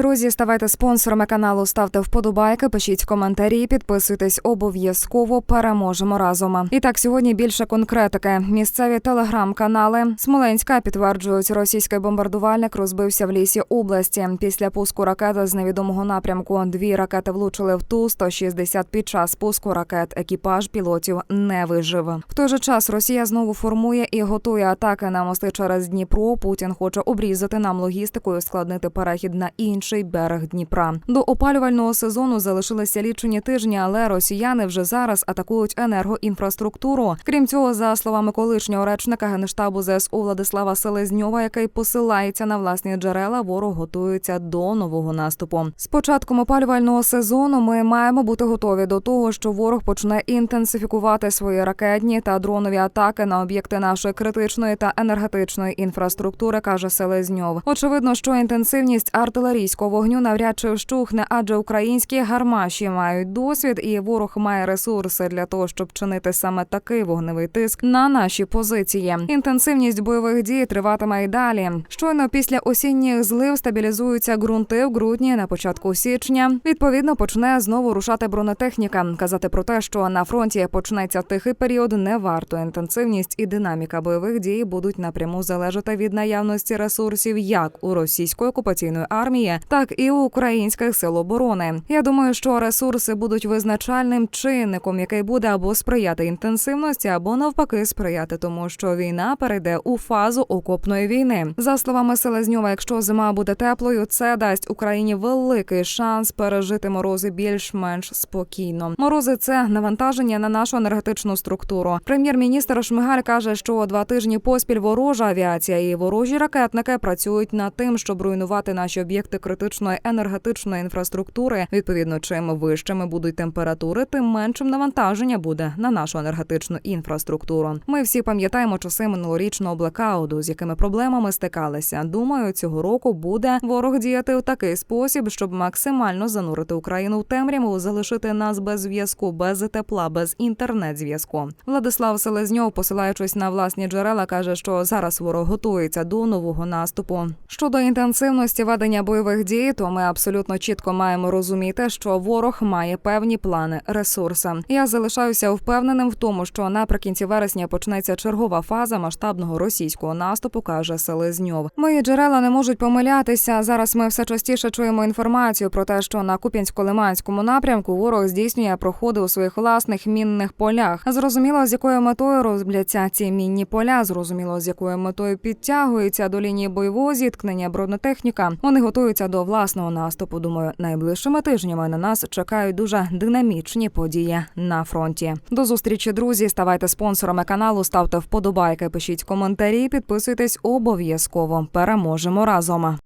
Друзі, ставайте спонсорами каналу, ставте вподобайки, пишіть коментарі, підписуйтесь обов'язково. Переможемо разом. І так, сьогодні більше конкретики. Місцеві телеграм-канали Смоленська підтверджують, російський бомбардувальник розбився в лісі області. Після пуску ракети з невідомого напрямку дві ракети влучили в ту 160 під час пуску ракет. Екіпаж пілотів не вижив. В той же час Росія знову формує і готує атаки на мости через Дніпро. Путін хоче обрізати нам логістику і ускладнити перехід на інший берег Дніпра. До опалювального сезону залишилися лічені тижні, але росіяни вже зараз атакують енергоінфраструктуру. Крім цього, за словами колишнього речника генштабу ЗСУ Владислава Селезньова, який посилається на власні джерела, ворог готується до нового наступу. З початком опалювального сезону ми маємо бути готові до того, що ворог почне інтенсифікувати свої ракетні та дронові атаки на об'єкти нашої критичної та енергетичної інфраструктури, каже Селезньов. Очевидно, що інтенсивність артилерійського вогню навряд чи вщухне, адже українські гармаші мають досвід, і ворог має ресурси для того, щоб чинити саме такий вогневий тиск на наші позиції. Інтенсивність бойових дій триватиме й далі. Щойно після осінніх злив стабілізуються ґрунти в грудні на початку січня. Відповідно, почне знову рушати бронетехніка. Казати про те, що на фронті почнеться тихий період, не варто. Інтенсивність і динаміка бойових дій будуть напряму залежати від наявності ресурсів як у російської окупаційної армії, так і українських сил оборони. Я думаю, що ресурси будуть визначальним чинником, який буде або сприяти інтенсивності, або навпаки сприяти тому, що війна перейде у фазу окопної війни. За словами Селезньова, якщо зима буде теплою, це дасть Україні великий шанс пережити морози більш-менш спокійно. Морози це навантаження на нашу енергетичну структуру. Прем'єр-міністр Шмигаль каже, що два тижні поспіль ворожа авіація і ворожі ракетники працюють над тим, щоб руйнувати наші об'єкти критичної енергетичної інфраструктури. Відповідно, чим вищими будуть температури, тим меншим навантаження буде на нашу енергетичну інфраструктуру. Ми всі пам'ятаємо часи минулорічного блекауду, з якими проблемами стикалися. Думаю, цього року буде ворог діяти у такий спосіб, щоб максимально занурити Україну в темряву, залишити нас без зв'язку, без тепла, без інтернет-зв'язку. Владислав Селезньов, посилаючись на власні джерела, каже, що зараз ворог готується до нового наступу. Щодо інтенсивності ведення бойових дій, то ми абсолютно чітко маємо розуміти, що ворог має певні плани, ресурси. Я залишаюся впевненим в тому, що наприкінці вересня почнеться чергова фаза масштабного російського наступу, каже Селезньов. Мої джерела не можуть помилятися. Зараз ми все частіше чуємо інформацію про те, що на Куп'янсько-Лиманському напрямку ворог здійснює проходи у своїх власних мінних полях. Зрозуміло, з якою метою розбляться ці мінні поля. Зрозуміло, з якою метою підтягується до лінії бойового зіткнення бронетехніка. Вони готуються власного наступу. Думаю, найближчими тижнями на нас чекають дуже динамічні події на фронті. До зустрічі, друзі. Ставайте спонсорами каналу, ставте вподобайки, пишіть коментарі, підписуйтесь обов'язково. Переможемо разом.